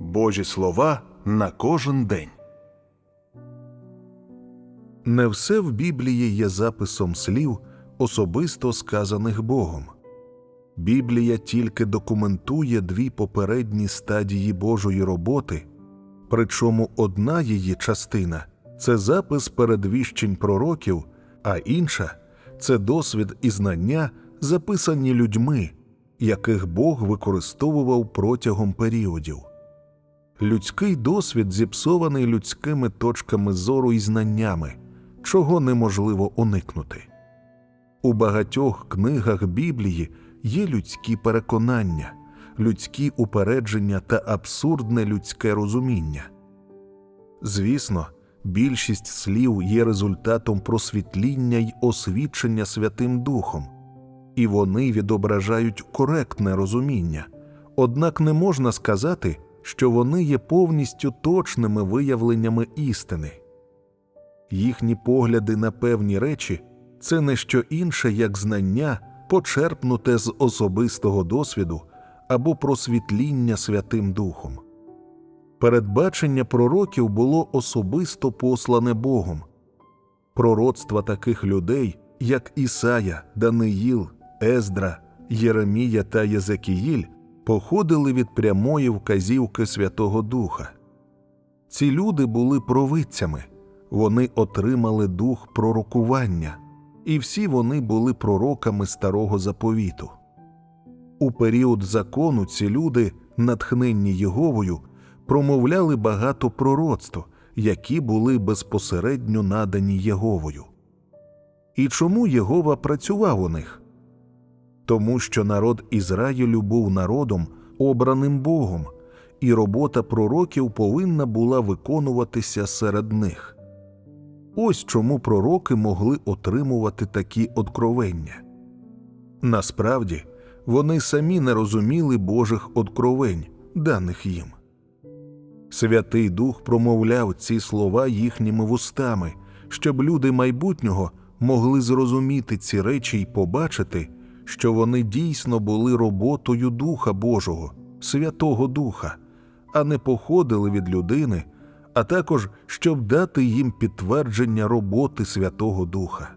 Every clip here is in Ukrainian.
Божі слова на кожен день. Не все в Біблії є записом слів, особисто сказаних Богом. Біблія тільки документує дві попередні стадії Божої роботи, причому одна її частина це запис передвіщень пророків, а інша це досвід і знання, записані людьми, яких Бог використовував протягом періодів. Людський досвід зіпсований людськими точками зору і знаннями, чого неможливо уникнути. У багатьох книгах Біблії є людські переконання, людські упередження та абсурдне людське розуміння. Звісно, більшість слів є результатом просвітління й освічення Святим Духом, і вони відображають коректне розуміння, однак не можна сказати, що вони є повністю точними виявленнями істини. Їхні погляди на певні речі це не що інше, як знання, почерпнуте з особистого досвіду або просвітління Святим Духом. Передбачення пророків було особисто послане Богом. Пророцтва таких людей, як Ісая, Даниїл, Ездра, Єремія та Єзекіїль, походили від прямої вказівки Святого Духа. Ці люди були провидцями, вони отримали дух пророкування, і всі вони були пророками старого заповіту. У період закону ці люди, натхненні Єговою, промовляли багато пророцтв, які були безпосередньо надані Єговою. І чому Єгова працював у них? Тому що народ Ізраїлю був народом, обраним Богом, і робота пророків повинна була виконуватися серед них. Ось чому пророки могли отримувати такі откровення. Насправді, вони самі не розуміли Божих откровень, даних їм. Святий Дух промовляв ці слова їхніми вустами, щоб люди майбутнього могли зрозуміти ці речі й побачити, що вони дійсно були роботою Духа Божого, Святого Духа, а не походили від людини, а також щоб дати їм підтвердження роботи Святого Духа.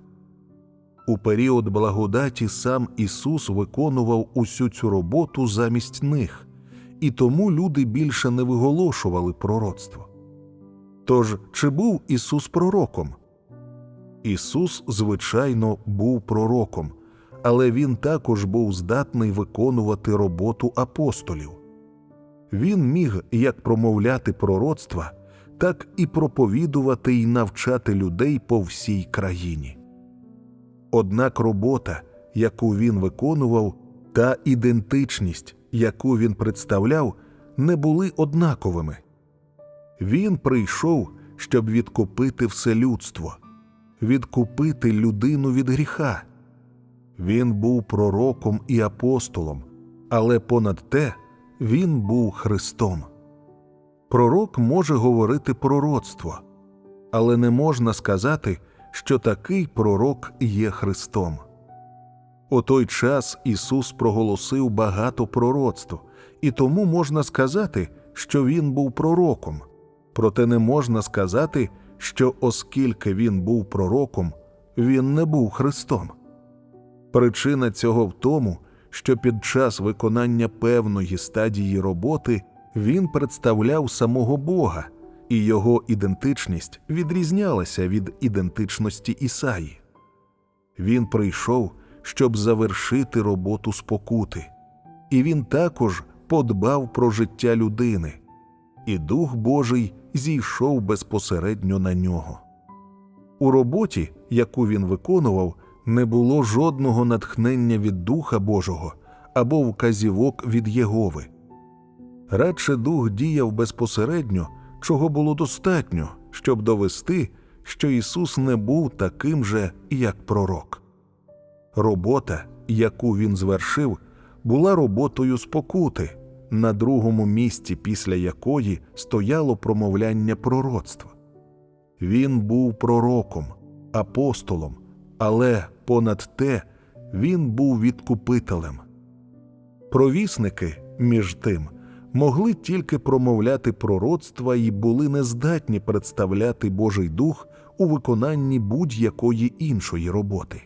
У період благодаті сам Ісус виконував усю цю роботу замість них, і тому люди більше не виголошували пророцтво. Тож, чи був Ісус пророком? Ісус, звичайно, був пророком, але Він також був здатний виконувати роботу апостолів. Він міг як промовляти пророцтва, так і проповідувати й навчати людей по всій країні. Однак робота, яку він виконував, та ідентичність, яку він представляв, не були однаковими. Він прийшов, щоб відкупити все людство, відкупити людину від гріха. Він був пророком і апостолом, але понад те він був Христом. Пророк може говорити пророцтво, але не можна сказати, що такий пророк є Христом. У той час Ісус проголосив багато пророцтв, і тому можна сказати, що Він був пророком, проте не можна сказати, що оскільки Він був пророком, Він не був Христом. Причина цього в тому, що під час виконання певної стадії роботи він представляв самого Бога, і його ідентичність відрізнялася від ідентичності Ісаї. Він прийшов, щоб завершити роботу спокути, і він також подбав про життя людини, і Дух Божий зійшов безпосередньо на нього. У роботі, яку він виконував, не було жодного натхнення від Духа Божого або вказівок від Єгови. Радше дух діяв безпосередньо, чого було достатньо, щоб довести, що Ісус не був таким же, як пророк. Робота, яку він звершив, була роботою спокути, на другому місці, після якої стояло промовляння пророцтва. Він був пророком, апостолом, але понад те він був відкупителем. Провісники, між тим, могли тільки промовляти пророцтва і були нездатні представляти Божий Дух у виконанні будь-якої іншої роботи.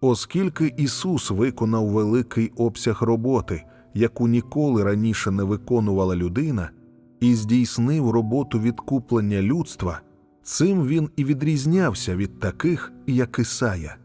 Оскільки Ісус виконав великий обсяг роботи, яку ніколи раніше не виконувала людина, і здійснив роботу відкуплення людства, цим він і відрізнявся від таких, як Ісая.